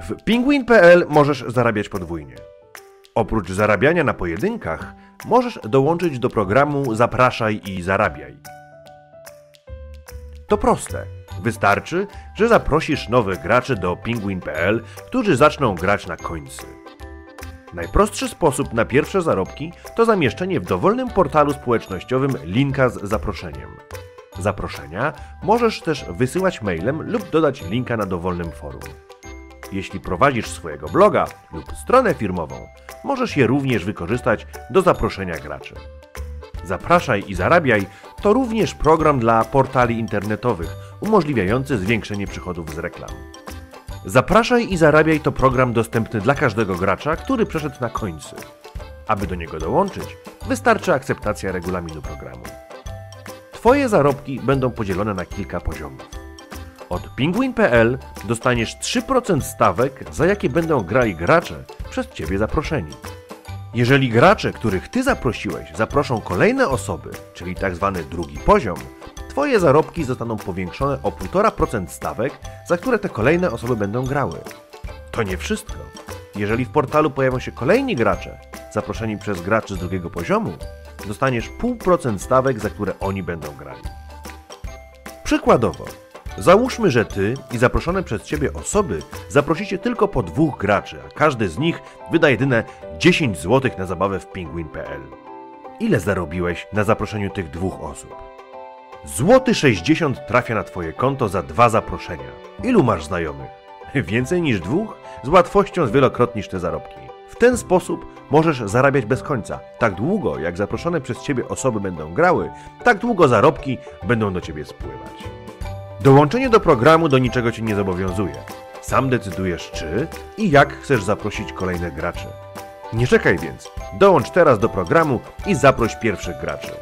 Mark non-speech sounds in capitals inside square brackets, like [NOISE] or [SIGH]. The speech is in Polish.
W Penguin.pl możesz zarabiać podwójnie. Oprócz zarabiania na pojedynkach, możesz dołączyć do programu Zapraszaj i zarabiaj. To proste. Wystarczy, że zaprosisz nowych graczy do Penguin.pl, którzy zaczną grać na końcy. Najprostszy sposób na pierwsze zarobki to zamieszczenie w dowolnym portalu społecznościowym linka z zaproszeniem. Zaproszenia możesz też wysyłać mailem lub dodać linka na dowolnym forum. Jeśli prowadzisz swojego bloga lub stronę firmową, możesz je również wykorzystać do zaproszenia graczy. Zapraszaj i zarabiaj to również program dla portali internetowych umożliwiający zwiększenie przychodów z reklam. Zapraszaj i zarabiaj to program dostępny dla każdego gracza, który przeszedł na końcy. Aby do niego dołączyć, wystarczy akceptacja regulaminu programu. Twoje zarobki będą podzielone na kilka poziomów. Od Penguin.pl dostaniesz 3% stawek, za jakie będą grali gracze przez Ciebie zaproszeni. Jeżeli gracze, których Ty zaprosiłeś, zaproszą kolejne osoby, czyli tak zwany drugi poziom, Twoje zarobki zostaną powiększone o 1,5% stawek, za które te kolejne osoby będą grały. To nie wszystko. Jeżeli w portalu pojawią się kolejni gracze, zaproszeni przez graczy z drugiego poziomu, dostaniesz 0,5% stawek, za które oni będą grali. Przykładowo, załóżmy, że Ty i zaproszone przez Ciebie osoby zaprosicie tylko po dwóch graczy, a każdy z nich wyda jedyne 10 zł na zabawę w penguin.pl. Ile zarobiłeś na zaproszeniu tych dwóch osób? Złoty 60 trafia na Twoje konto za dwa zaproszenia. Ilu masz znajomych? [LAUGHS] Więcej niż dwóch? Z łatwością zwielokrotnisz te zarobki. W ten sposób możesz zarabiać bez końca. Tak długo, jak zaproszone przez Ciebie osoby będą grały, tak długo zarobki będą do Ciebie spływać. Dołączenie do programu do niczego Cię nie zobowiązuje. Sam decydujesz czy i jak chcesz zaprosić kolejnych graczy. Nie czekaj więc, dołącz teraz do programu i zaproś pierwszych graczy.